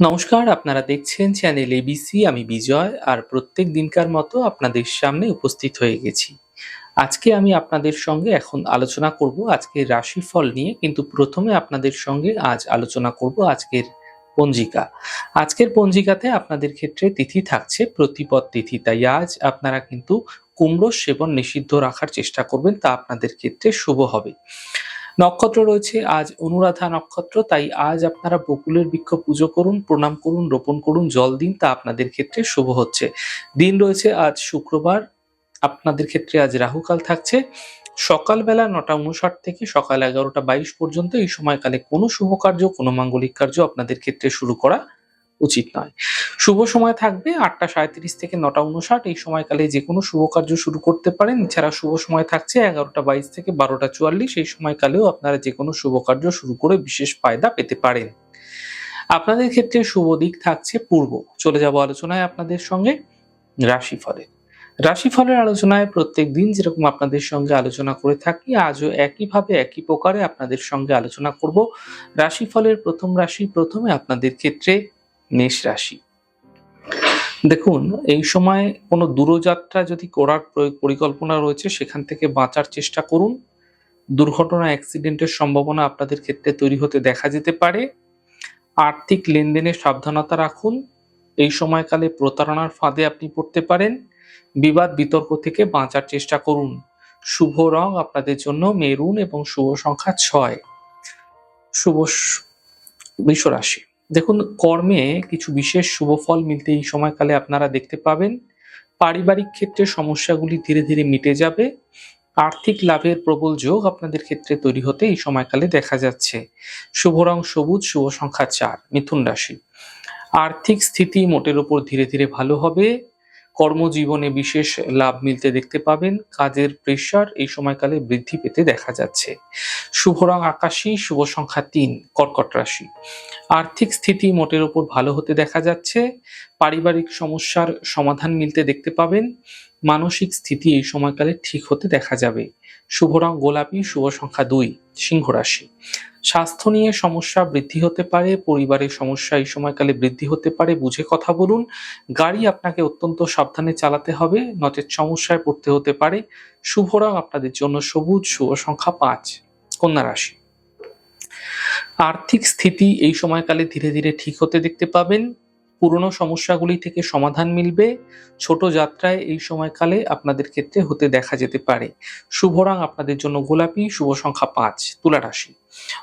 নমস্কার, আপনারা দেখছেন চ্যানেল এবিসি আমি বিজয়, আর প্রত্যেক দিনকার মতো আপনাদের সামনে উপস্থিত হয়ে গেছি। আজকে আমি আপনাদের সঙ্গে এখন আলোচনা করব আজকের রাশিফল নিয়ে, কিন্তু প্রথমে আপনাদের সঙ্গে আজ আলোচনা করব আজকের পঞ্জিকা। আজকের পঞ্জিকাতে আপনাদের ক্ষেত্রে তিথি থাকছে, প্রতিপদ তিথি, তাই আজ আপনারা কিন্তু কুমড়ো সেবন নিষিদ্ধ রাখার চেষ্টা করবেন, তা আপনাদের ক্ষেত্রে শুভ হবে। নক্ষত্র রয়েছে, আজ অনুরাধা নক্ষত্র, তাই আজ আপনারা বকুলের বৃক্ষ পুজো করুন, প্রণাম করুন, রোপণ করুন, জল দিন, তা আপনাদের ক্ষেত্রে শুভ হচ্ছে। দিন রয়েছে, আজ শুক্রবার, আপনাদের ক্ষেত্রে আজ রাহুকাল থাকছে। সকালবেলা নটা উনষাট থেকে সকাল এগারোটা বাইশ পর্যন্ত এই সময়কালে কোনো শুভ কার্য, কোনো মাঙ্গলিক কার্য আপনাদের ক্ষেত্রে শুরু করা উচিত নয়। শুভ সময় থাকবে আটটা সাঁত্রিশ থেকে নটা উনষাট এই সময়কালে যে কোনো শুভ কার্য শুরু করতে পারেন। এছাড়া শুভ সময় থাকছে এগারোটা বাইশ থেকে বারোটা চুয়াল্লিশ। এই সময়কালেও আপনারা যে কোনো শুভ কার্য শুরু করে বিশেষ ফায়দা পেতে পারেন। আপনাদের ক্ষেত্রে শুভ দিক থাকছে পূর্ব। চলে যাব আলোচনায় আপনাদের সঙ্গে রাশিফলে। রাশিফলের আলোচনায় প্রত্যেক দিন যেরকম আপনাদের সঙ্গে আলোচনা করে থাকি, আজও একইভাবে একই প্রকারে আপনাদের সঙ্গে আলোচনা করব। রাশিফলের প্রথম রাশি প্রথমে আপনাদের ক্ষেত্রে মেষ রাশি। দেখুন, এই সময় কোনো দূরযাত্রা যদি করার প্র- পরিকল্পনা রয়েছে, সেখান থেকে বাঁচার চেষ্টা করুন। দুর্ঘটনা অ্যাক্সিডেন্টের সম্ভাবনা আপনাদের ক্ষেত্রে তৈরি হতে দেখা যেতে পারে। আর্থিক লেনদেনে সাবধানতা রাখুন। এই সময়কালে প্রতারণার ফাঁদে আপনি পড়তে পারেন। বিবাদ, বিতর্ক থেকে বাঁচার চেষ্টা করুন। শুভ রং আপনাদের জন্য মেরুন এবং শুভ সংখ্যা ছয়। শুভ স- বৃষ রাশি। দেখুন, কর্মে কিছু বিশেষ শুভ ফল মিলতে এই সময়কালে আপনারা দেখতে পাবেন। পারিবারিক ক্ষেত্রে সমস্যাগুলি ধীরে ধীরে মিটে যাবে। আর্থিক লাভের প্রবল যোগ আপনাদের ক্ষেত্রে তৈরি হতে এই সময়কালে দেখা যাচ্ছে। শুভ রং সবুজ, শুভ সংখ্যা চার, মিথুন রাশি। আর্থিক স্থিতি মোটের ওপর ধীরে ধীরে ভালো হবে। কর্মজীবনে বিশেষ লাভ মিলতে দেখতে পাবেন। কাজের প্রেশার এই সময়কালে বৃদ্ধি পেতে দেখা যাচ্ছে। শুভ রং আকাশী, শুভ সংখ্যা তিন, কর্কট রাশি। আর্থিক স্থিতি মোটের ওপর ভালো হতে দেখা যাচ্ছে। পারিবারিক সমস্যার সমাধান মিলতে দেখতে পাবেন। মানসিক স্থিতি এই সময়কালে ঠিক হতে দেখা যাবে। শুভ রং গোলাপি, শুভ সংখ্যা দুই, সিংহ রাশি। স্বাস্থ্য নিয়ে সমস্যা বৃদ্ধি হতে পারে, পরিবারের সমস্যা এই সময়কালে বৃদ্ধি হতে পারে, বুঝে কথা বলুন। গাড়ি আপনাকে অত্যন্ত সাবধানে চালাতে হবে, নচেত সমস্যায় পড়তে হতে পারে। শুভ রং আপনাদের জন্য সবুজ, শুভ সংখ্যা পাঁচ, কন্যা রাশি। আর্থিক স্থিতি এই সময়কালে ধীরে ধীরে ঠিক হতে দেখতে পাবেন। পুরনো সমস্যাগুলি থেকে সমাধান মিলবে। ছোট যাত্রায় এই সময়কালে আপনাদের ক্ষেত্রে হতে দেখা যেতে পারে। শুভ রং আপনাদের জন্য গোলাপি, শুভ সংখ্যা পাঁচ, তুলা রাশি।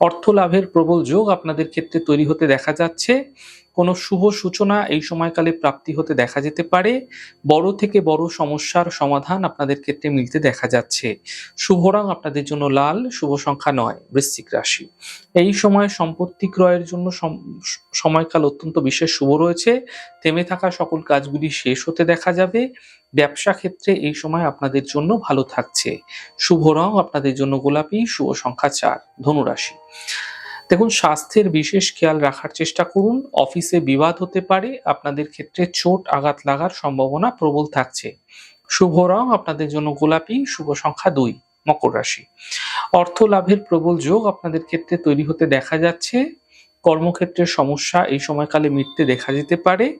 অর্থ লাভের প্রবল যোগ আপনাদের ক্ষেত্রে তৈরি হতে দেখা যাচ্ছে। কোনো শুভ সূচনা এই সময়কালে প্রাপ্তি হতে দেখা যেতে পারে। বড় থেকে বড় সমস্যার সমাধান আপনাদের ক্ষেত্রে মিলতে দেখা যাচ্ছে। শুভ রং আপনাদের জন্য লাল, শুভ সংখ্যা নয়, বৃশ্চিক রাশি। এই সময় সম্পত্তি ক্রয়ের জন্য সম- সময়কাল অত্যন্ত বিশেষ শুভ রয়েছে। থেমে থাকা সকল কাজগুলি শেষ হতে দেখা যাবে। ব্যবসা ক্ষেত্রে এই সময় আপনাদের জন্য ভালো থাকছে। শুভ রং আপনাদের জন্য গোলাপি, শুভ সংখ্যা চার, ধনুরাশি। দেখুন, স্বাস্থ্যের বিশেষ খেয়াল রাখার চেষ্টা করুন। অফিসে বিবাদ হতে পারে, আপনাদের ক্ষেত্রে চোট আঘাত লাগার সম্ভাবনা প্রবল থাকছে। শুভ রং, আপনাদের জন্য গোলাপি, শুভ সংখ্যা দুই, মকর রাশি। অর্থ লাভের প্রবল যোগ আপনাদের ক্ষেত্রে তৈরি হতে দেখা যাচ্ছে। কর্মক্ষেত্রের সমস্যা এই সময়কালে মিটতে দেখা যেতে পারে।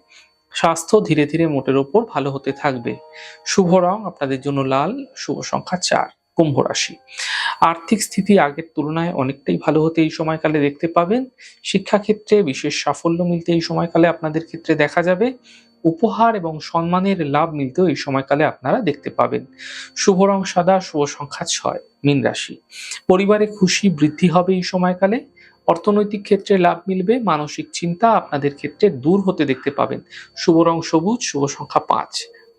স্বাস্থ্য ধীরে ধীরে মোটের ওপর ভালো হতে থাকবে। শুভ রং, আপনাদের জন্য লাল, শুভ সংখ্যা চার। কুম্ভ রাশি। আর্থিক স্থিতি আগের তুলনায় অনেকটাই ভালো হতে এই সময়কালে দেখতে পাবেন। শিক্ষাক্ষেত্রে বিশেষ সাফল্য মিলতে এই সময়কালে আপনাদের ক্ষেত্রে দেখা যাবে। উপহার এবং সম্মানের লাভ মিলতেও এই সময়কালে আপনারা দেখতে পাবেন। শুভ রং সাদা, শুভ সংখ্যা ছয়, মীন রাশি। পরিবারে খুশি বৃদ্ধি হবে এই সময়কালে। অর্থনৈতিক ক্ষেত্রে লাভ মিলবে, মানসিক চিন্তা আপনাদের ক্ষেত্রে দূর হতে দেখতে পাবেন। শুভ রং সবুজ, শুভ সংখ্যা পাঁচ।